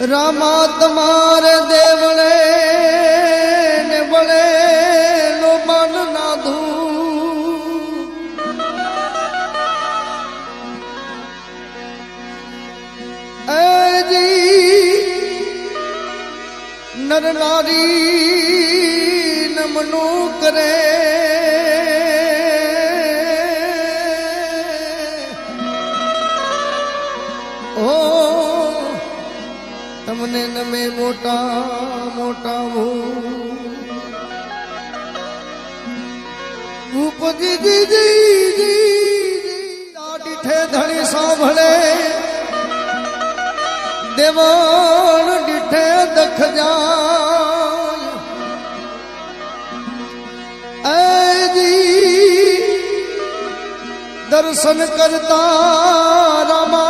રામા તમારે દેવળે ને વળે નો મન નાધું નર નારી નમનું કરે. નમે મોટા મોટા ભૂપતિ દીદી ઠે ધણી સાંભળે દેવાણ દીઠે દખ જાય દર્શન કરતા રામા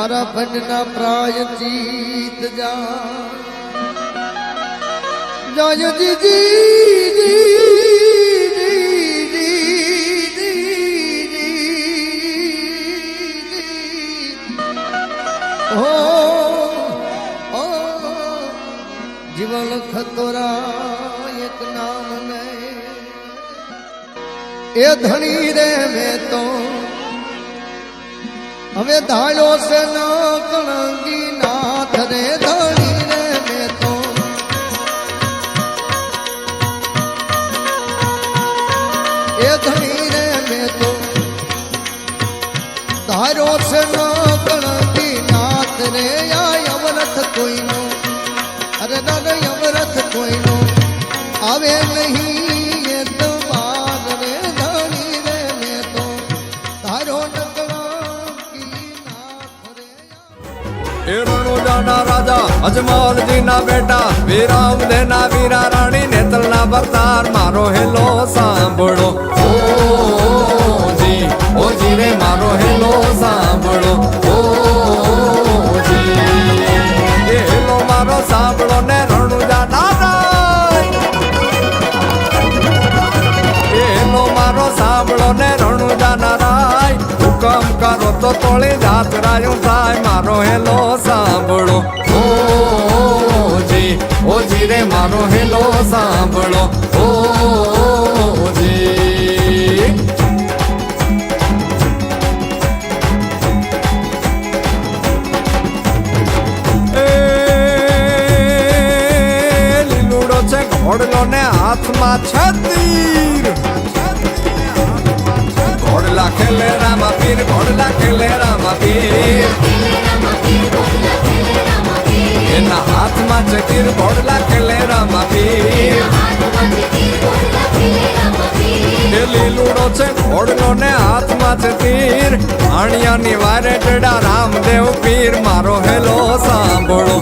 મારા ભંડના પ્રાય જીત જા જય ઓ જીવન ખતોરા એક નામ મેં એ ધણી રે મેં તો હવે ધાયો છે ન કણંગી નાથ રે ધણી રે મે તો એ ધણી રે મે તો ધારો છે ન અજમલજીના બેટા વીરામદેના વીરા રાણી નેતલના ભરતાર મારો હેલો સાંભળો. તો તોળી જાત રાયું થાય, મારો હેલો સાંભળો. ઓ જી ઓ રે, મારો હેલો સાંભળો. ઓ જી લીલુડો છે ઘોડલો ને હાથમાં છતીર. ઘોડલા ખેલે રામા પીર ઘોડલા ખેલે રામા પીર. એના હાથમાં છે તીર ઘોડલા ખેલે રામા પીર. એ લીલુડો છે ઘોડનો ને હાથમાં છે તીર. આણિયાની વારે ટેડા રામદેવ પીર. મારો હેલો સાંભળો.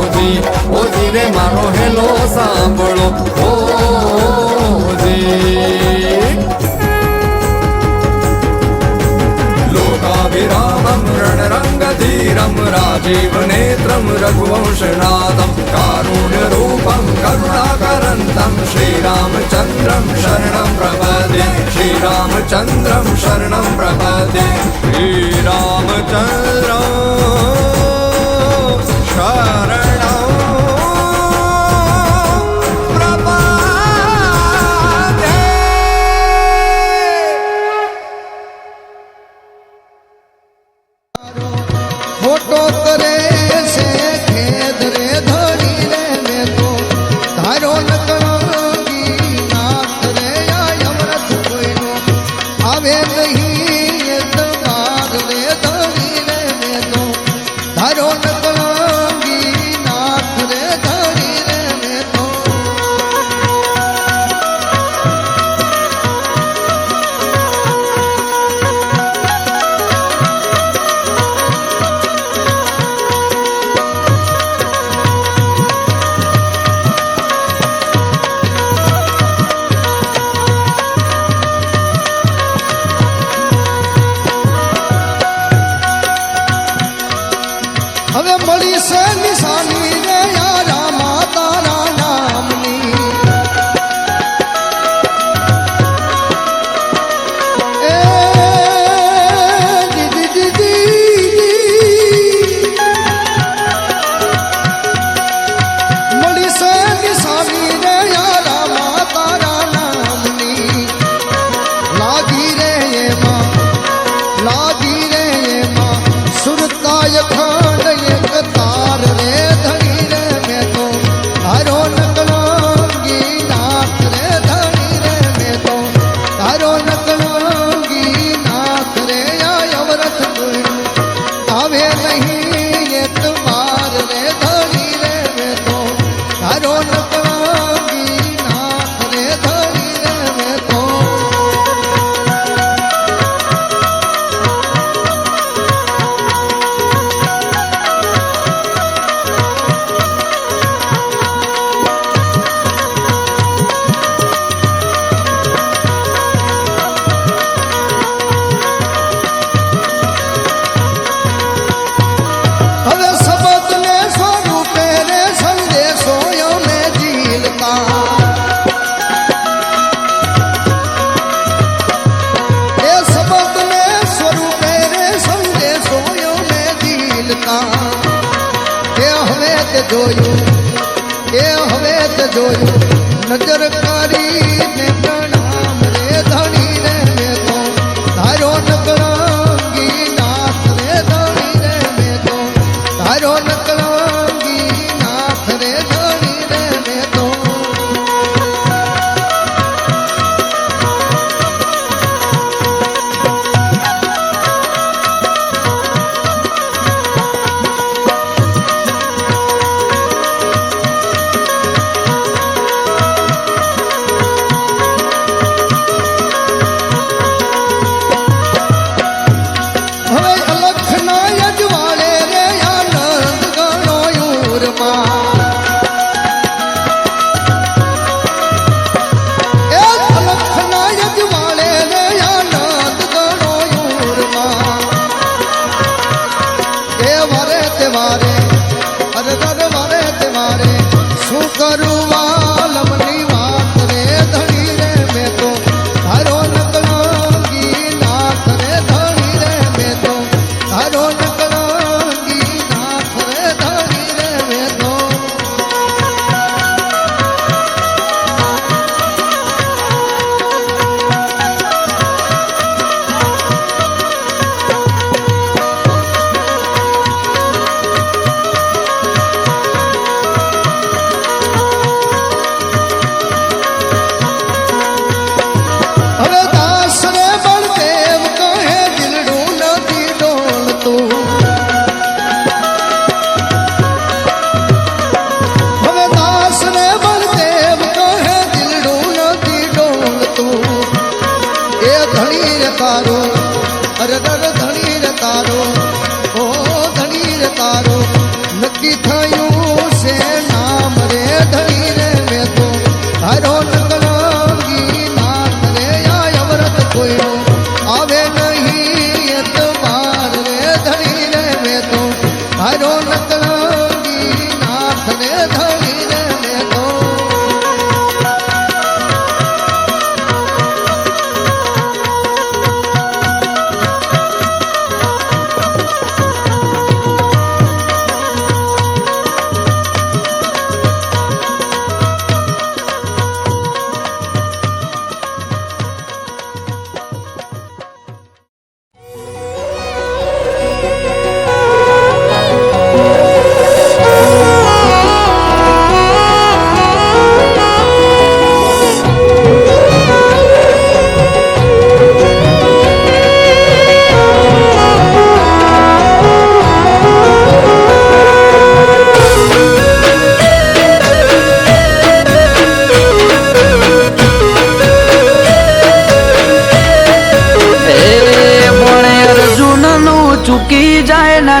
ઓજી ઓજી રે, મારો હેલો સાંભળો. ઓ लोकाभिरामं रणरङ्गधीरं राजीवनेत्रं रघुवंशनाथं कारुण्यरूपं करुणाकरन्तं श्रीरामचन्द्रं शरणं प्रपदे श्रीरामचन्द्रं शरणं प्रपदे श्रीरामचन्द्रं જોયું, એ હવે જ જોયું. નજર કરીને પ્રણામ રે ધણી રે મેં તો ધારો નકળંગી નાથ રે ધણી રે મેં તો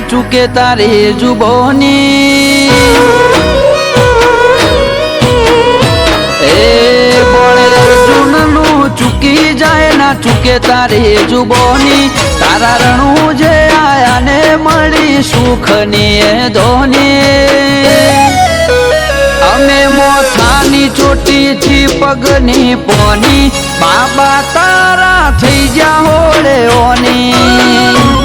ચૂકી না તારી જુબોની. એ ભણે અર્જુનનું ચૂકી જાય ના ચૂકે તારી જુબોની. તારા રણું જે આયા ને મળી સુખની એ ધોની. અમે મોથાની ચોટી થી પગની પોની. બાબા તારા થઈ જા હોળે ઓની.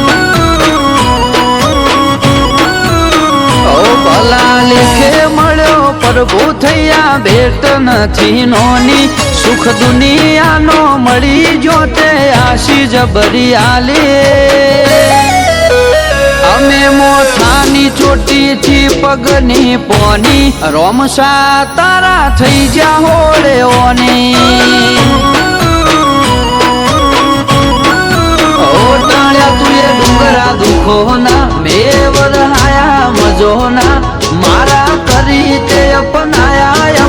લેખે મળ્યો પ્રભુ થયા ભેટ નથી નોની. સુખ દુનિયાનો મળી જો તે આશી જબરી આલી અમે મોઠાની ચોટીથી પગની પોની. રોમસા તારા થઈ જા હોળે ઓની. ડુંગરા દુખો ના મેં વધાયા મજો ના મારા કરી તે અપનાયા